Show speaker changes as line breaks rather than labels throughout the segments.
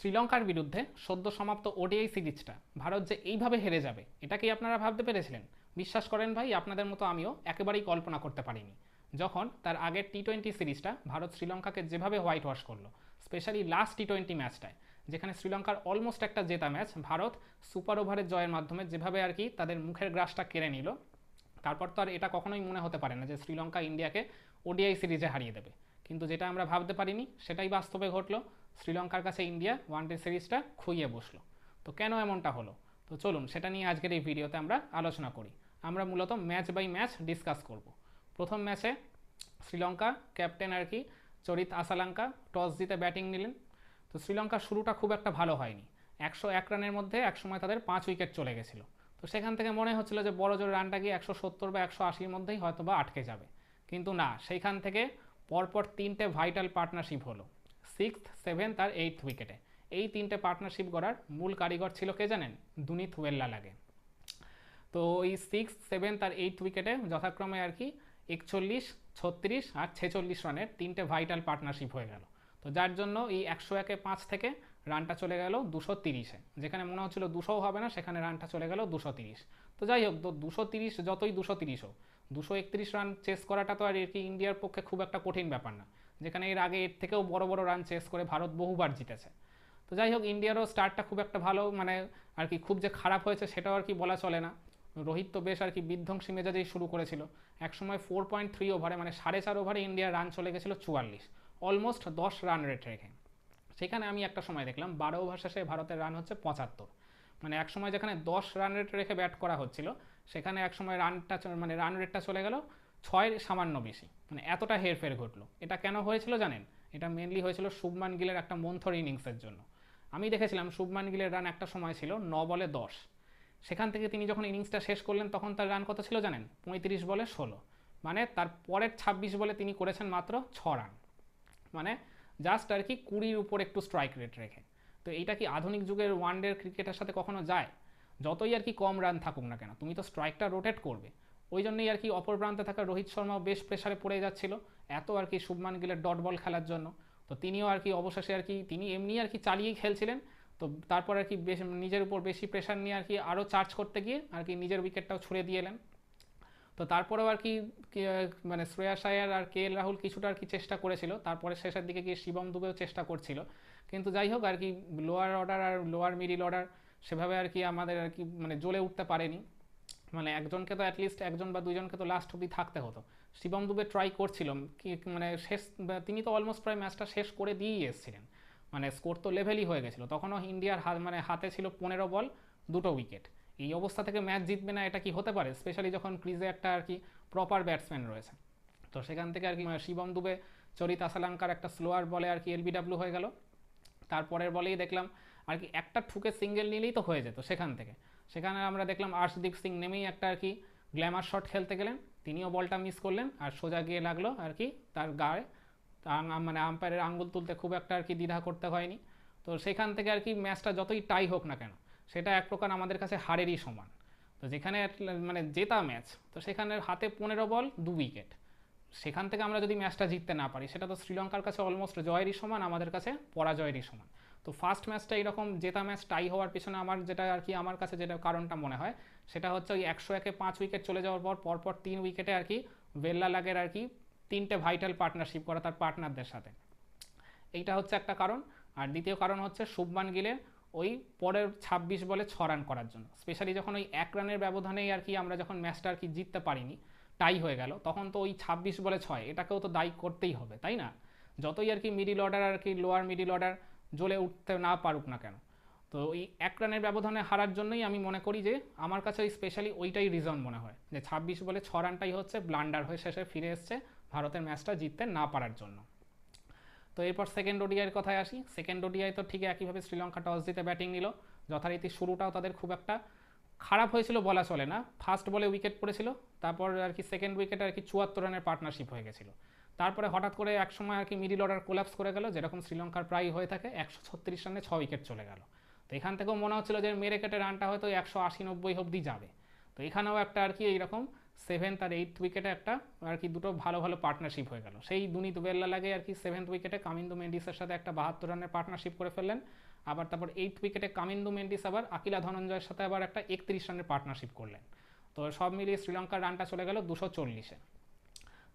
শ্রীলঙ্কার বিরুদ্ধে সদ্য সমাপ্ত ওডিআই সিরিজটা ভারত যে এইভাবে হেরে যাবে, এটা কি আপনারা ভাবতে পেরেছিলেন? বিশ্বাস করেন ভাই, আপনাদের মতো আমিও একেবারেই কল্পনা করতে পারিনি। যখন তার আগের টি টোয়েন্টি সিরিজটা ভারত শ্রীলঙ্কাকে যেভাবে হোয়াইট ওয়াশ করল স্পেশালি লাস্ট টি টোয়েন্টি ম্যাচটায় যেখানে শ্রীলঙ্কার অলমোস্ট একটা জেতা ম্যাচ ভারত সুপার ওভারের জয়ের মাধ্যমে যেভাবে আর কি তাদের মুখের গ্রাসটা কেড়ে নিল, তারপর তো আর এটা কখনোই মনে হতে পারে না যে শ্রীলঙ্কা ইন্ডিয়াকে ওডিআই সিরিজে হারিয়ে দেবে। কিন্তু যেটা আমরা ভাবতে পারিনি, সেটাই বাস্তবে ঘটলো। শ্রীলঙ্কার কাছে ইন্ডিয়া ওয়ান ডে সিরিজটা খুইয়ে বসল। তো কেন এমনটা হলো? তো চলুন, সেটা নিয়ে আজকের এই ভিডিওতে আমরা আলোচনা করি। আমরা মূলত ম্যাচ বাই ম্যাচ ডিসকাস করব। প্রথম ম্যাচে শ্রীলঙ্কা ক্যাপ্টেন আর কি চরিত আসালাঙ্কা টস জিতে ব্যাটিং নিলেন। তো শ্রীলঙ্কার শুরুটা খুব একটা ভালো হয়নি। একশো এক রানের মধ্যে একসময় তাদের পাঁচ উইকেট চলে গেছিল। তো সেখান থেকে মনে হচ্ছিল যে বড় জোর রানটা গিয়ে একশো সত্তর বা একশো আশির মধ্যেই হয়তো বা আটকে যাবে। কিন্তু না, সেইখান থেকে পরপর তিনটে ভাইটাল পার্টনারশিপ হলো। সিক্সথ সেভেন্থ আর এইথ উইকেটে এই তিনটে পার্টনারশিপ গড়ার মূল কারিগর ছিল কে জানেন? দুনিত ওয়েল্লা লাগে। তো এই সিক্স সেভেন্থ আর এইট উইকেটে যথাক্রমে আর কি একচল্লিশ, ছত্রিশ আর ছেচল্লিশ রানের তিনটে ভাইটাল পার্টনারশিপ হয়ে গেল। তো যার জন্য এই একশো একে পাঁচ থেকে রানটা চলে গেল দুশো তিরিশে। যেখানে মনে হচ্ছিল দুশোও হবে না, সেখানে রানটা চলে গেল দুশো তিরিশ। তো যাই হোক, তো দুশো তিরিশ যতই দুশো তিরিশ হোক, দুশো একত্রিশ রান চেস করাটা তো আর কি ইন্ডিয়ার পক্ষে খুব একটা কঠিন ব্যাপার না। যেখানে এর আগে এর থেকেও বড় বড় রান চেস করে ভারত বহুবার জিতেছে। তো যাই হোক, ইন্ডিয়ারও স্টার্টটা খুব একটা ভালো মানে আর কি খুব যে খারাপ হয়েছে সেটাও আর কি বলা চলে না। রোহিত তো বেশ আর কি বিধ্বংসী মেজাজেই শুরু করেছিল। একসময় ফোর পয়েন্ট থ্রি ওভারে মানে সাড়ে চার ওভারে ইন্ডিয়ার রান চলে গেছিল চুয়াল্লিশ। অলমোস্ট দশ রান রেট রেখে। সেখানে আমি একটা সময় দেখলাম বারো ওভার শেষে ভারতের রান হচ্ছে পঁচাত্তর। মানে এক সময় যেখানে দশ রান রেট রেখে ব্যাট করা হচ্ছিল, সেখানে এক সময় রানটা মানে রান রেটটা চলে গেল ছয় সামান্য বেশি। মানে এতটা হেরফের ঘটলো। এটা কেন হয়েছিল জানেন? এটা মেনলি হয়েছিল শুভমান গিলের একটা মন্থর ইনিংসের জন্য। আমি দেখেছিলাম শুভমান গিলের রান একটা সময় ছিল ন বলে দশ। সেখান থেকে তিনি যখন ইনিংসটা শেষ করলেন, তখন তার রান কত ছিল জানেন? পঁয়ত্রিশ বলে ষোলো। মানে তার পরের ছাব্বিশ বলে তিনি করেছেন মাত্র ছ রান মানে জাস্ট আর কি কুড়ির উপর একটু স্ট্রাইক রেট রেখে। তো এইটা কি আধুনিক যুগের ওয়ানডে ক্রিকেটের সাথে কখনো যায়? যতই আর কি কম রান থাকুক না কেন, তুমি তো স্ট্রাইকটা রোটেট করবে। ওই জন্যই আর কি অপর প্রান্তে থাকা রোহিত শর্মাও বেশ প্রেশারে পড়ে যাচ্ছিল। এত আর কি শুভমান গিলের ডট বল খেলার জন্য। তো তিনিও আর কি অবশেষে আর কি, তিনি এমনি আর কি চালিয়েই খেলছিলেন। তো তারপর আর কি বেশ নিজের উপর বেশি প্রেশার নিয়ে আর কি আরও চার্জ করতে গিয়ে আর কি নিজের উইকেটটাও ছুড়ে দিয়ে এলেন। তো তারপরেও আর কি মানে শ্রেয়াস আয়ার আর কে এল রাহুল কিছুটা আর কি চেষ্টা করেছিল। তারপরে শেষের দিকে গিয়ে শিবম দুবেও চেষ্টা করছিল। কিন্তু যাই হোক আর কি লোয়ার অর্ডার আর লোয়ার মিডিল অর্ডার সেভাবে আর কি আমাদের আর কি মানে জ্বলে উঠতে পারেনি। মানে একজনকে তো অ্যাটলিস্ট একজন বা দুজনকে তো লাস্ট অবধি থাকতে হতো। শিবম দুবে ট্রাই করছিল। মানে শেষ তিনি তো অলমোস্ট প্রায় ম্যাচটা শেষ করে দিয়েই এসেছিলেন। মানে স্কোর তো লেভেলই হয়ে গেছিল। তখনও ইন্ডিয়ার হাত মানে হাতে ছিল পনেরো বল, দুটো উইকেট এই অবস্থা থেকে ম্যাচ জিতবে না, এটা কি হতে পারে? স্পেশালি যখন ক্রিজে একটা আর কি প্রপার ব্যাটসম্যান রয়েছে। তো সেখান থেকে আর কি শিবম দুবে, চরিত আসালাঙ্কার একটা স্লোয়ার বলে আর কি এলবিডাব্লিউ হয়ে গেল। তারপরের বলেই দেখলাম আর কি একটা ঠুকে সিঙ্গেল নিলেই তো হয়ে যেত সেখান থেকে। সেখানে আমরা দেখলাম আর্শদীপ সিং নেমেই একটা আর কি গ্ল্যামার শট খেলতে গেলেন। তিনিও বলটা মিস করলেন আর সোজা গিয়ে লাগল আর কি তার গায়ে। মানে আম্পায়ারের আঙ্গুল তুলতে খুব একটা আর কি দ্বিধা করতে হয়নি। তো সেখান থেকে আর কি ম্যাচটা যতই টাই হোক না কেন সেটা এক প্রকার আমাদের কাছে হারেরই সমান। তো যেখানে মানে জেতা ম্যাচ তো সেখানে হাতে পনেরো বল, দু উইকেট সেখান থেকে আমরা যদি ম্যাচটা জিততে না পারি, সেটা তো শ্রীলঙ্কার কাছে অলমোস্ট জয়েরই সমান, আমাদের কাছে পরাজয়েরই সমান। তো ফার্স্ট ম্যাচটা এরকম জেতা ম্যাচ টাই হওয়ার পেছনে আমার যেটা আর কি, আমার কাছে যেটা কারণটা মনে হয়, সেটা হচ্ছে ওই একশো একে পাঁচ উইকেট চলে যাওয়ার পর, পরপর তিন উইকেটে আর কি বেল্লা লাগের আর কি তিনটে ভাইটাল পার্টনারশিপ করা তার পার্টনারদের সাথে। এইটা হচ্ছে একটা কারণ। আর দ্বিতীয় কারণ হচ্ছে শুভমান গিলের ওই পরের ছাব্বিশ বলে ছ রান করার জন্য। স্পেশালি যখন ওই এক রানের ব্যবধানেই আর কি আমরা যখন ম্যাচটা আর কি জিততে পারিনি টাই হয়ে গেল, তখন তো ওই ছাব্বিশ বলে ছয় এটাকেও তো দায়ী করতেই হবে, তাই না? যতই আর কি মিডিল অর্ডার আর কি লোয়ার মিডিল অর্ডার জ্বলে উঠতে না পারুক না কেন। তো ওই এক রানের ব্যবধানে হারার জন্যই আমি মনে করি যে, আমার কাছে ওই স্পেশালি ওইটাই রিজন মনে হয়, যে ছাব্বিশ বলে ছ রানটাই হচ্ছে ব্লান্ডার হয়ে শেষে ফিরে এসছে ভারতের ম্যাচটা জিততে না পারার জন্য। তো এরপর সেকেন্ড ওডিআইয়ের কথায় আসি। সেকেন্ড ওডিআই তো ঠিক একইভাবে শ্রীলঙ্কা টস জিতে ব্যাটিং নিল। যথারীতি শুরুটাও তাদের খুব একটা খারাপ হয়েছিল বলা চলে না। ফার্স্ট বলে উইকেট পড়েছিল, তারপর আর কি সেকেন্ড উইকেটে আর কি চুয়াত্তর রানের পার্টনারশিপ হয়ে গেছিল। তারপরে হঠাৎ করে এক সময় আর কি মিডিল অর্ডার কোলাপস করে গেল, যেরকম শ্রীলঙ্কার প্রায় হয়ে থাকে, একশো ছত্রিশ রানে ছ উইকেট চলে গেল। তো এখান থেকেও মনে হচ্ছিল যে মেরে কেটে রানটা হয়তো একশো আশি নব্বই অব্দি যাবে। তো এখানেও একটা আর কি এইরকম সেভেন্থ আর এইট উইকেটে একটা আর কি দুটো ভালো ভালো পার্টনারশিপ হয়ে গেল। সেই দুনিত বেল্লা লাগে আর কি সেভেন্থ উইকেটে কামিন্দু মেন্ডিসের সাথে একটা বাহাত্তর রানের পার্টনারশিপ করে ফেললেন। আবার তারপর এইট উইকেটে কামিন্দু মেন্ডিস আবার আকিলা ধনঞ্জয়ের সাথে আবার একটা একত্রিশ রানের পার্টনারশিপ করলেন। তো সব মিলিয়ে শ্রীলঙ্কার রানটা চলে গেল দুশো চল্লিশে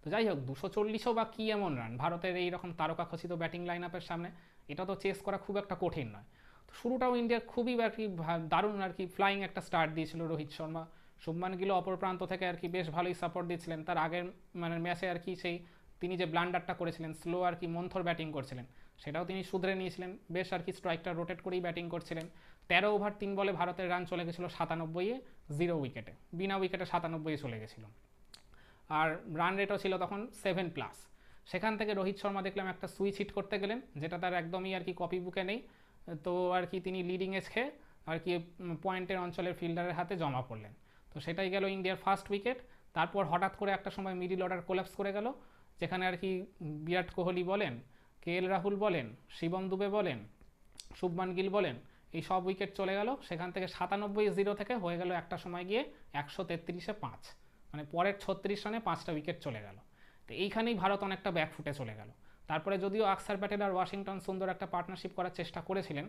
তো যাই হোক, দুশো চল্লিশও বা কী এমন রান ভারতের এই রকম তারকা খচিত ব্যাটিং লাইন আপের সামনে এটা তো চেস করা খুব একটা কঠিন নয়। তো শুরুটাও ইন্ডিয়ার খুবই আর কি দারুণ আর কি ফ্লাইং একটা স্টার্ট দিয়েছিল রোহিত শর্মা। শুভমান গিল অপর প্রান্ত থেকে আর কি বেশ ভালোই সাপোর্ট দিচ্ছিলেন। তার আগের মানে ম্যাচে আর কি সেই তিনি যে ব্লান্ডারটা করেছিলেন স্লো আর কি মন্থর ব্যাটিং করছিলেন, সেটাও তিনি শুধরে নিয়েছিলেন। বেশ আর কি স্ট্রাইকটা রোটেট করেই ব্যাটিং করছিলেন। তেরো ওভার তিন বলে ভারতের রান চলে গেছিল সাতানব্বইয়ে জিরো উইকেটে বিনা উইকেটে সাতানব্বইয়ে চলে গেছিল। আর রান রেটও ছিল তখন সেভেন প্লাস সেখান থেকে রোহিত শর্মা দেখলাম একটা সুইচ হিট করতে গেলেন, যেটা তার একদমই আর কি কপি বুকে নেই। তো আর কি তিনি লিডিং খেয়ে আর কি পয়েন্টের অঞ্চলের ফিল্ডারের হাতে জমা পড়লেন। তো সেটাই গেল ইন্ডিয়ার ফার্স্ট উইকেট তারপর হঠাৎ করে একটা সময় মিডিল অর্ডার কোলাপস করে গেল, যেখানে আর কি বিরাট কোহলি বলেন, কে এল রাহুল বলেন, শিবম দুবে বলেন, শুভমান গিল বলেন, এই সব উইকেট চলে গেল। সেখান থেকে সাতানব্বই জিরো থেকে হয়ে গেল একটা সময় গিয়ে একশো তেত্রিশে পাঁচ। মানে পরের ছত্রিশ রানে পাঁচটা উইকেট চলে গেল। তো এইখানেই ভারত অনেকটা ব্যাকফুটে চলে গেল। তারপরে যদিও আকসার প্যাটেল আর ওয়াশিংটন সুন্দর একটা পার্টনারশিপ করার চেষ্টা করেছিলেন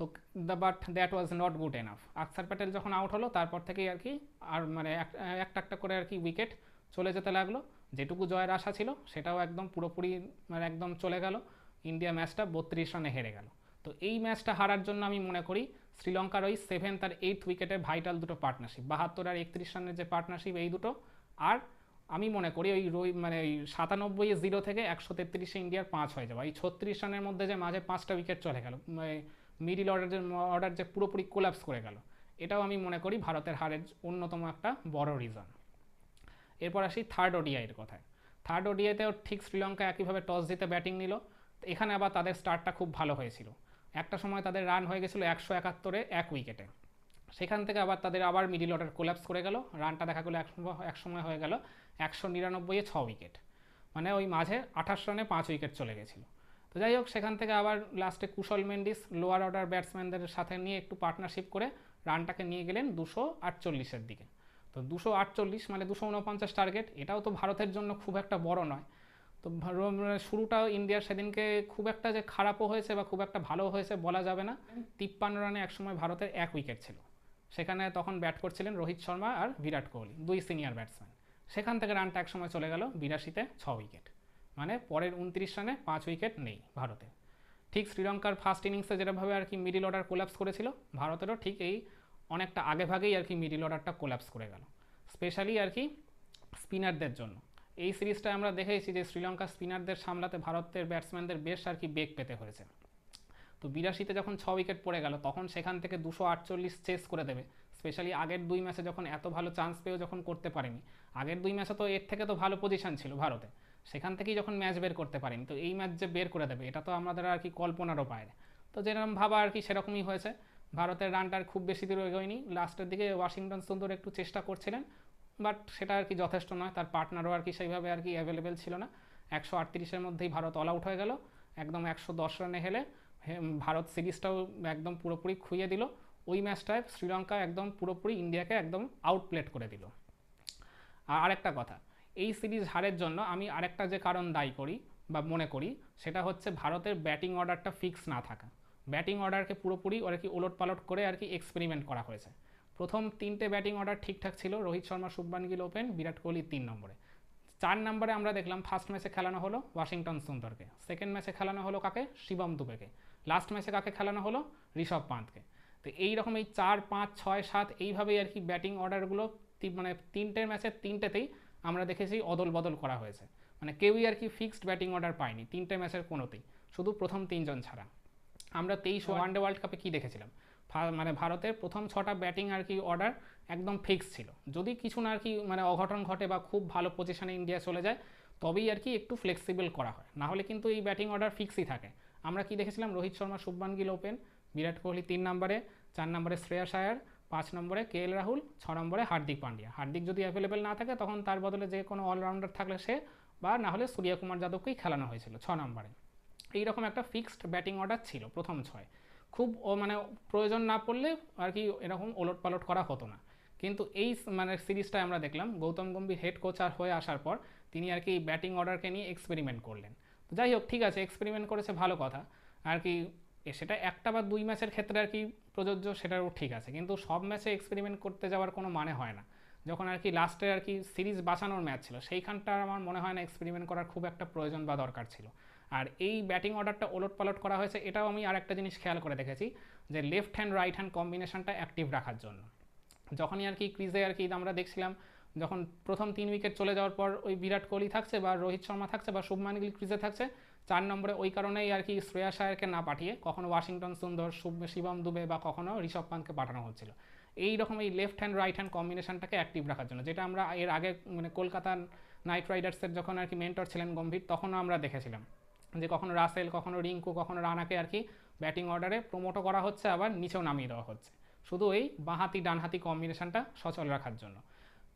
তো the but that was not good enough Axar Patel যখন আউট হলো, তারপর থেকেই আর কি আর মানে এক- একটা একটা করে আর কি উইকেট চলে যেতে লাগল। যেটুকু জয়ের আশা ছিল, সেটাও একদম পুরোপুরি মানে একদম চলে গেল। ইন্ডিয়া ম্যাচটা বত্রিশ রানে হেরে গেল। তো এই ম্যাচটা হারার জন্য আমি মনে করি, শ্রীলঙ্কার ওই সেভেন্থ আর এইট উইকেটে ভাইটাল দুটো পার্টনারশিপ বাহাত্তর আর একত্রিশ রানের যে পার্টনারশিপ এই দুটো। আর আমি মনে করি ওই রোহি মানে ওই সাতানব্বই জিরো থেকে একশো তেত্রিশে ইন্ডিয়ার পাঁচ হয়ে যাবে। এই ছত্রিশ রানের মধ্যে যে মাঝে পাঁচটা উইকেট চলে গেল। মিডিল অর্ডার যে অর্ডার যে পুরোপুরি কোলাপস করে গেল। এটাও আমি মনে করি ভারতের হারের অন্যতম একটা বড় রিজন এরপর আসি থার্ড ওডিআইয়ের কথায়। থার্ড ওডিআইতেও ঠিক শ্রীলঙ্কা একইভাবে টস জিতে ব্যাটিং নিল। এখানে আবার তাদের স্টার্টটা খুব ভালো হয়েছিল। একটা সময় তাদের রান হয়ে গেছিল একশো একাত্তরে এক উইকেটে সেখান থেকে আবার তাদের আবার মিডিল অর্ডার কোলাপস করে গেল। রানটা দেখা গেলো এক সময় হয়ে গেল একশো নিরানব্বইয়ে ছ উইকেট মানে ওই মাঝে আঠাশ রানে পাঁচ উইকেট চলে গেছিল। তো যাই হোক, সেখান থেকে আবার লাস্টে কুশল মেন্ডিস লোয়ার অর্ডার ব্যাটসম্যানদের সাথে নিয়ে একটু পার্টনারশিপ করে রানটাকে নিয়ে গেলেন দুশো আটচল্লিশের দিকে। তো দুশো আটচল্লিশ মানে দুশো উনপঞ্চাশ টার্গেট এটাও তো ভারতের জন্য খুব একটা বড় নয়। তো মানে শুরুটাও ইন্ডিয়ার সেদিনকে খুব একটা যে খারাপও হয়েছে বা খুব একটা ভালো হয়েছে বলা যাবে না। তিপ্পান্ন রানে একসময় ভারতের এক উইকেট ছিল। সেখানে তখন ব্যাট করছিলেন রোহিত শর্মা আর বিরাট কোহলি, দুই সিনিয়র ব্যাটসম্যান সেখান থেকে রানটা একসময় চলে গেল বিরাশিতে ছ উইকেট মানে পরের উনত্রিশ রানে পাঁচ উইকেট নেই ভারতে। ঠিক শ্রীলঙ্কার ফার্স্ট ইনিংসে যেভাবে আর কি মিডিল অর্ডার কোলাপস করেছিল, ভারতেরও ঠিক এই অনেকটা আগে ভাগেই আর কি মিডিল অর্ডারটা কোলাপস করে গেল। স্পেশালি আর কি স্পিনারদের জন্য। এই সিরিজটা আমরা দেখেছি যে শ্রীলঙ্কার স্পিনারদের সামলাতে ভারতের ব্যাটসম্যানদের বেশ আর কি বেগ পেতে হয়েছে। তো বিরাশিতে যখন ছ উইকেট পড়ে গেল, তখন সেখান থেকে দুশো আটচল্লিশ চেস করে দেবে। স্পেশালি আগের দুই ম্যাচে যখন এত ভালো চান্স পেয়েও যখন করতে পারেনি, আগের দুই ম্যাচে তো এর থেকে তো ভালো পজিশন ছিল ভারতে। সেখান থেকেই যখন ম্যাচ বের করতে পারেনি, তো এই ম্যাচ যে বের করে দেবে, এটা তো আমাদের আর কি কল্পনারও বাইরে তো যেরকম ভাবা আর কি সেরকমই হয়েছে। ভারতের রানটা আর খুব বেশি দূর এগোয়নি। লাস্টের দিকে ওয়াশিংটন সুন্দর একটু চেষ্টা করছিলেন বাট সেটা আর কি যথেষ্ট নয়। তার পার্টনারও আর কি সেইভাবে আর কি অ্যাভেলেবেল ছিল না। একশো আটত্রিশের মধ্যেই ভারত অল আউট হয়ে গেল। একদম একশো দশ রানে হেলে ভারত সিরিজটাও একদম পুরোপুরি খুইয়ে দিল। ওই ম্যাচটায় শ্রীলঙ্কা একদম পুরোপুরি ইন্ডিয়াকে একদম আউটপ্লেট করে দিল। আর একটা কথা এই সিরিজ হারের জন্য আমি আরেকটা যে কারণ দায়ী করি বা মনে করি, সেটা হচ্ছে ভারতের ব্যাটিং অর্ডারটা ফিক্স না থাকা। ব্যাটিং অর্ডারকে পুরোপুরি আর কি ওলট পালট করে আর কি এক্সপেরিমেন্ট করা হয়েছে। প্রথম তিনটে ব্যাটিং অর্ডার ঠিকঠাক ছিল, রোহিত শর্মা, শুভমান গিল, ওপেন, বিরাট কোহলি তিন নম্বরে। চার নম্বরে আমরা দেখলাম ফার্স্ট ম্যাচে খেলানো হলো ওয়াশিংটন সুন্দরকে। সেকেন্ড ম্যাচে খেলানো হলো কাকে? শিবম দুবেকে। লাস্ট ম্যাচে কাকে খেলানো হলো? ঋষভ পান্তকে তো এই রকম এই চার, পাঁচ, ছয়, সাত এইভাবেই আর কি ব্যাটিং অর্ডারগুলো মানে তিনটের ম্যাচের তিনটেতেই আমরা দেখেছি অদল বদল করা হয়েছে। মানে কেউই আর কি ফিক্সড ব্যাটিং অর্ডার পায়নি। তিনটে ম্যাচের কোনোতেই। শুধু প্রথম তিনজন ছাড়া। আমরা তেইশ ওয়ানডে ওয়ার্ল্ড কাপে কী দেখেছিলাম? মানে ভারতের প্রথম ছটা ব্যাটিং আর কি অর্ডার একদম ফিক্স ছিল। যদি কিছু না আর কি মানে অঘটন ঘটে বা খুব ভালো পজিশনে ইন্ডিয়া চলে যায় তবেই আর কি একটু ফ্লেক্সিবল করা হয়। না হলে কিন্তু এই ব্যাটিং অর্ডার ফিক্সই থাকে। আমরা কি দেখেছিলাম? রোহিত শর্মা শুভমান গিল ওপেন বিরাট কোহলি তিন নম্বরে চার নম্বরে শ্রেয়াস আয়ার পাঁচ নম্বরে কে এল রাহুল, ছ নম্বরে হার্দিক পান্ডিয়া। হার্দিক যদি অ্যাভেলেবেল না থাকে, তখন তার বদলে যে কোনো অলরাউন্ডার থাকলে সে বা না হলে সূর্যকুমার যাদবকেই খেলানো হয়েছিল ছ নম্বরে। এইরকম একটা ফিক্সড ব্যাটিং অর্ডার ছিল প্রথম ছয়। খুব ও মানে প্রয়োজন না পড়লে আর কি এরকম ওলট পালট করা হতো না। কিন্তু এই মানে সিরিজটায় আমরা দেখলাম গৌতম গম্ভীর হেড কোচ আর হয়ে আসার পর তিনি আর কি ব্যাটিং অর্ডারকে নিয়ে এক্সপেরিমেন্ট করলেন। যাই হোক, ঠিক আছে এক্সপেরিমেন্ট করেছে ভালো কথা। আর কি সেটা একটা বা দুই ম্যাচের ক্ষেত্রে আর কি প্রযোজ্য সেটাও ঠিক আছে। কিন্তু সব ম্যাচে এক্সপেরিমেন্ট করতে যাওয়ার কোনো মানে হয় না। যখন আর কি লাস্টে আর কি সিরিজ বাঁচানোর ম্যাচ ছিল, সেইখানটা আমার মনে হয় না এক্সপেরিমেন্ট করার খুব একটা প্রয়োজন বা দরকার ছিল। আর এই ব্যাটিং অর্ডারটা ওলট পালট করা হয়েছে, এটাও আমি আর একটা জিনিস খেয়াল করে দেখেছি, যে লেফট হ্যান্ড রাইট হ্যান্ড কম্বিনেশনটা অ্যাক্টিভ রাখার জন্য। যখনই আর কি ক্রিজে আর কি আমরা দেখছিলাম, যখন প্রথম তিন উইকেট চলে যাওয়ার পর ওই বিরাট কোহলি থাকছে বা রোহিত শর্মা থাকছে বা শুভমান গিল ক্রিজে থাকছে চার নম্বরে ওই কারণেই আর কি শ্রেয়া শায়ারকে না পাঠিয়ে কখনো ওয়াশিংটন সুন্দর শিবম দুবে বা কখনো ঋষভ পান্তকে পাঠানো হচ্ছিল। এই রকম এই লেফট হ্যান্ড রাইট হ্যান্ড কম্বিনেশনটাকে অ্যাক্টিভ রাখার জন্য, যেটা আমরা এর আগে মানে কলকাতা নাইট রাইডার্সের যখন আর কি মেন্টর ছিলেন গম্ভীর, তখনও আমরা দেখেছিলাম। যে কখনো রাসেল, কখনো রিঙ্কু, কখনো রানাকে আর কি ব্যাটিং অর্ডারে প্রমোটও করা হচ্ছে, আবার নিচেও নামিয়ে দেওয়া হচ্ছে। শুধু এই বাঁহাতি, ডানহাতি কম্বিনেশনটা সচল রাখার জন্য।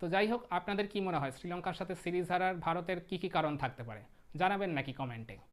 তো যাই হোক, আপনাদের কি মনে হয়, শ্রীলঙ্কার সাথে সিরিজ হারার ভারতের কী কী কারণ থাকতে পারে? জানাবেন নাকি কমেন্টে।